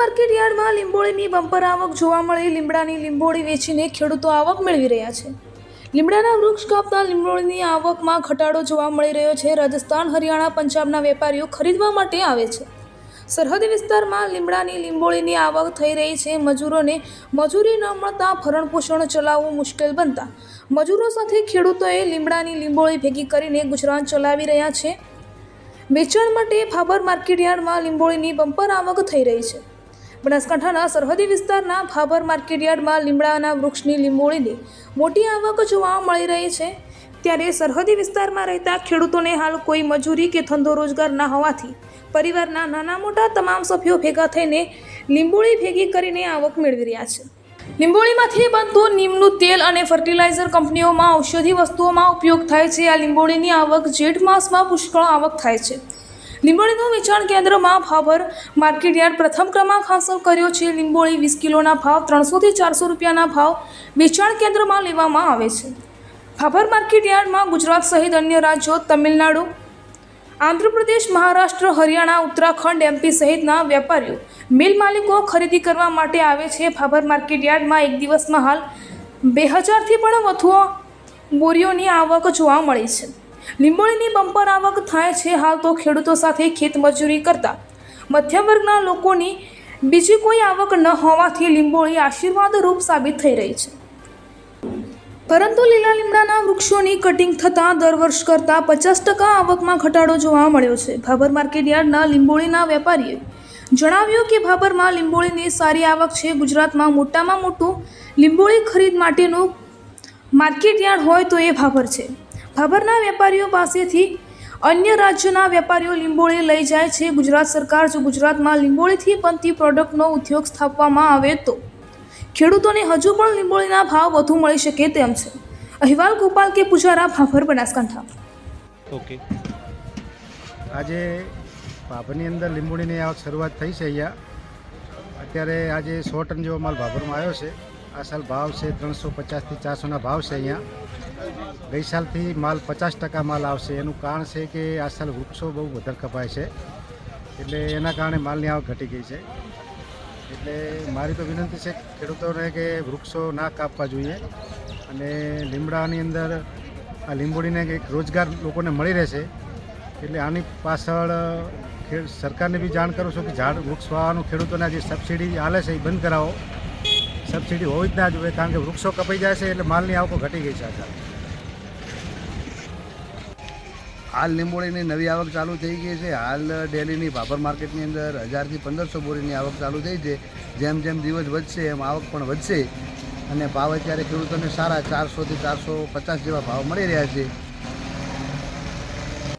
માર્કેટયાર્ડમાં લીંબોળીની બમ્પર આવક જોવા મળી. લીમડાની લીંબોળી વેચીને ખેડૂતો આવક મેળવી રહ્યા છે. લીમડાના વૃક્ષ કાપતા લીંબોળીની આવકમાં ઘટાડો જોવા મળી રહ્યો છે. રાજસ્થાન, હરિયાણા, પંજાબના વેપારીઓ ખરીદવા માટે આવે છે. સરહદી વિસ્તારમાં લીમડાની લીંબોળીની આવક થઈ રહી છે. મજૂરોને મજૂરી ન મળતા ભરણપોષણ ચલાવવું મુશ્કેલ બનતા મજૂરો સાથે ખેડૂતોએ લીમડાની લીંબોળી ભેગી કરીને ગુજરાન ચલાવી રહ્યા છે. વેચાણ માટે ભાબર માર્કેટયાર્ડમાં લીંબોળીની બમ્પર આવક થઈ રહી છે. બનાસકાંઠાના સરહદી વિસ્તારના ભાભર માર્કેટયાર્ડમાં લીમડાના વૃક્ષની લીંબોળીની મોટી આવક જોવા મળી રહી છે. ત્યારે સરહદી વિસ્તારમાં રહેતા ખેડૂતોને હાલ કોઈ મજૂરી કે ધંધો રોજગાર ના હોવાથી પરિવારના નાના મોટા તમામ સભ્યો ભેગા થઈને લીંબોળી ભેગી કરીને આવક મેળવી રહ્યા છે. લીંબોળીમાંથી બનતું નીમનું તેલ અને ફર્ટિલાઇઝર કંપનીઓમાં ઔષધિ વસ્તુઓમાં ઉપયોગ થાય છે. આ લીંબોળીની આવક જેઠ માસમાં પુષ્કળ આવક થાય છે. લીંબોળીનું વેચાણ કેન્દ્રમાં ભાભર માર્કેટયાર્ડ પ્રથમ ક્રમાંક હાંસલ કર્યો છે. લીંબોળી વીસ કિલોના ભાવ ત્રણસોથી ચારસો રૂપિયાના ભાવ વેચાણ કેન્દ્રમાં લેવામાં આવે છે. ભાભર માર્કેટયાર્ડમાં ગુજરાત સહિત અન્ય રાજ્યો, તમિલનાડુ, આંધ્રપ્રદેશ, મહારાષ્ટ્ર, હરિયાણા, ઉત્તરાખંડ એમપી સહિતના વેપારીઓ મિલ માલિકો ખરીદી કરવા માટે આવે છે. ભાભર માર્કેટયાર્ડમાં એક દિવસમાં હાલ બે હજારથી પણ વધુ બોરીઓની આવક જોવા મળી છે. લીંબોળીની બમ્પર આવક થાય છે હાલ તો ખેડૂતો સાથે ખેતમજૂરી કરતા. મધ્યમ વર્ગના લોકોની બીજી કોઈ આવક ન હોવાથી લીંબોળી આશીર્વાદરૂપ સાબિત થઈ રહી છે. પરંતુ લીલા લીમડાના વૃક્ષોની કટિંગ થતાં દર વર્ષ કરતાં પચાસ ટકા આવકમાં ઘટાડો જોવા મળ્યો છે. ભાભર માર્કેટયાર્ડના લીંબોળીના વેપારીએ જણાવ્યું કે ભાભરમાં લીંબોળીની સારી આવક છે. ગુજરાતમાં મોટામાં મોટું લીંબોળી ખરીદ માટેનું માર્કેટયાર્ડ હોય તો એ ભાભર છે. ભાભરના વેપારીઓ પાસેથી અન્ય રાજ્યના વેપારીઓ લીંબોળી લઈ જાય છે. ગુજરાત સરકાર જો ગુજરાતમાં લીંબોળીથી બનતી પ્રોડક્ટનો ઉદ્યોગ સ્થાપવામાં આવે તો ખેડૂતોને હજુ પણ લીંબોળીના ભાવ વધુ મળી શકે તેમ છે. અહેવાલ ગોપાલ કે પૂજારા ભાભર બનાસકાંઠા. ઓકે. આજે ભાભરની અંદર લીંબોળીની આવક શરૂઆત થઈ છે અહીંયા. અત્યારે આજે સો ટન જેવો માલ ભાભરમાં આવ્યો છે. આ સાલ ભાવ છે ત્રણસો પચાસથી ચારસોના ભાવ છે અહીંયા. ગઈ સાલથી માલ પચાસ ટકા માલ આવશે. એનું કારણ છે કે આ સાલ વૃક્ષો બહુ વધારે કપાય છે. એટલે એના કારણે માલની આવક ઘટી ગઈ છે. એટલે મારી તો વિનંતી છે ખેડૂતોને કે વૃક્ષો ના કાપવા જોઈએ અને લીમડાની અંદર આ લીંબોડીને એક રોજગાર લોકોને મળી રહેશે. એટલે આની પાછળ સરકારને બી જાણ કરું છું કે ઝાડ વૃક્ષ વાવવાનું ખેડૂતોને જે સબસિડી હાલે છે, એ બંધ કરાવો. સબસિડી હોવી જ ના જોઈએ, કારણ કે વૃક્ષો કપાઈ જાય છે, એટલે માલની આવકો ઘટી ગઈ છે આ હાલ લીંબોળીની નવી આવક ચાલુ થઈ ગઈ છે. હાલ ડેલીની ભાભર માર્કેટની અંદર હજારથી પંદરસો બોરીની આવક ચાલુ થઈ છે. જેમ જેમ દિવસ વધશે એમ આવક પણ વધશે. અને ભાવ અત્યારે ખેડૂતોને સારા ચારસોથી ચારસો પચાસ જેવા ભાવ મળી રહ્યા છે.